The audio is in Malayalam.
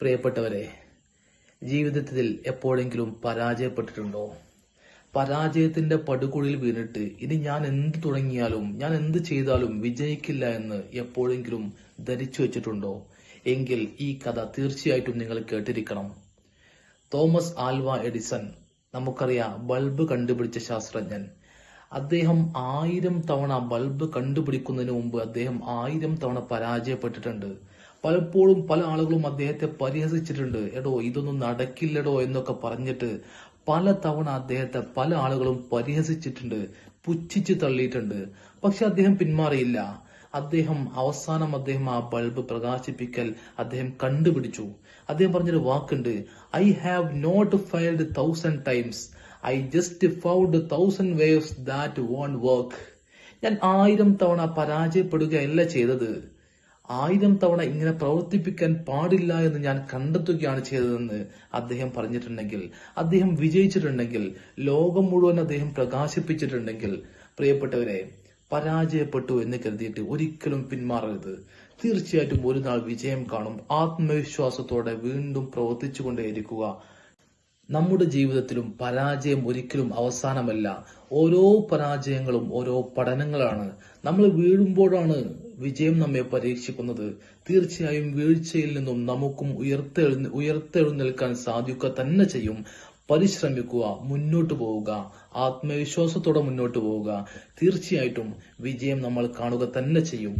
പ്രിയപ്പെട്ടവരെ ജീവിതത്തിൽ എപ്പോഴെങ്കിലും പരാജയപ്പെട്ടിട്ടുണ്ടോ? പരാജയത്തിന്റെ പടുകുഴിയിൽ വീണിട്ട് ഇനി ഞാൻ എന്ത് തുടങ്ങിയാലും ഞാൻ എന്ത് ചെയ്താലും വിജയിക്കില്ല എന്ന് എപ്പോഴെങ്കിലും ധരിച്ചു വെച്ചിട്ടുണ്ടോ? എങ്കിൽ ഈ കഥ തീർച്ചയായിട്ടും നിങ്ങൾ കേട്ടിരിക്കണം. തോമസ് ആൽവ എഡിസൺ നമുക്കറിയാം ബൾബ് കണ്ടുപിടിച്ച ശാസ്ത്രജ്ഞൻ. അദ്ദേഹം ആയിരം തവണ ബൾബ് കണ്ടുപിടിക്കുന്നതിന് മുമ്പ് അദ്ദേഹം ആയിരം തവണ പരാജയപ്പെട്ടിട്ടുണ്ട്. പലപ്പോഴും പല ആളുകളും അദ്ദേഹത്തെ പരിഹസിച്ചിട്ടുണ്ട്. എടോ ഇതൊന്നും നടക്കില്ലടോ എന്നൊക്കെ പറഞ്ഞിട്ട് പല തവണ അദ്ദേഹത്തെ പല ആളുകളും പരിഹസിച്ചിട്ടുണ്ട് പുച്ഛിച്ച് തള്ളിയിട്ടുണ്ട്. പക്ഷെ അദ്ദേഹം പിന്മാറിയില്ല. അദ്ദേഹം അവസാനം അദ്ദേഹം ആ ബൾബ് പ്രകാശിപ്പിക്കൽ അദ്ദേഹം കണ്ടുപിടിച്ചു. അദ്ദേഹം പറഞ്ഞൊരു വാക്കുണ്ട് I have not failed thousand times I just found thousand ways that won't work ഞാൻ ആയിരം തവണ പരാജയപ്പെടുകയല്ല ചെയ്തത്. ആയിരം തവണ ഇങ്ങനെ പ്രവർത്തിപ്പിക്കാൻ പാടില്ല എന്ന് ഞാൻ കണ്ടെത്തുകയാണ് ചെയ്തതെന്ന് അദ്ദേഹം പറഞ്ഞിട്ടുണ്ടെങ്കിൽ അദ്ദേഹം വിജയിച്ചിട്ടുണ്ടെങ്കിൽ ലോകം മുഴുവൻ അദ്ദേഹം പ്രകാശിപ്പിച്ചിട്ടുണ്ടെങ്കിൽ പ്രിയപ്പെട്ടവരെ പരാജയപ്പെട്ടു എന്ന് കരുതിയിട്ട് ഒരിക്കലും പിന്മാറരുത്. തീർച്ചയായിട്ടും ഒരു നാൾ വിജയം കാണും. ആത്മവിശ്വാസത്തോടെ വീണ്ടും പ്രവർത്തിച്ചുകൊണ്ടേയിരിക്കുക. നമ്മുടെ ജീവിതത്തിലും പരാജയം ഒരിക്കലും അവസാനമല്ല. ഓരോ പരാജയങ്ങളും ഓരോ പഠനങ്ങളാണ്. നമ്മൾ വീഴുമ്പോഴാണ് വിജയം നമ്മെ പരീക്ഷിക്കുന്നത്. തീർച്ചയായും വീഴ്ചയിൽ നിന്നും നമുക്കും ഉയർത്തെഴു ഉയർത്തെഴുന്നേൽക്കാൻ സാധിക്കുക തന്നെ ചെയ്യും. പരിശ്രമിക്കുക മുന്നോട്ട് പോവുക. ആത്മവിശ്വാസത്തോടെ മുന്നോട്ട് പോവുക. തീർച്ചയായിട്ടും വിജയം നമ്മൾ കാണുക തന്നെ ചെയ്യും.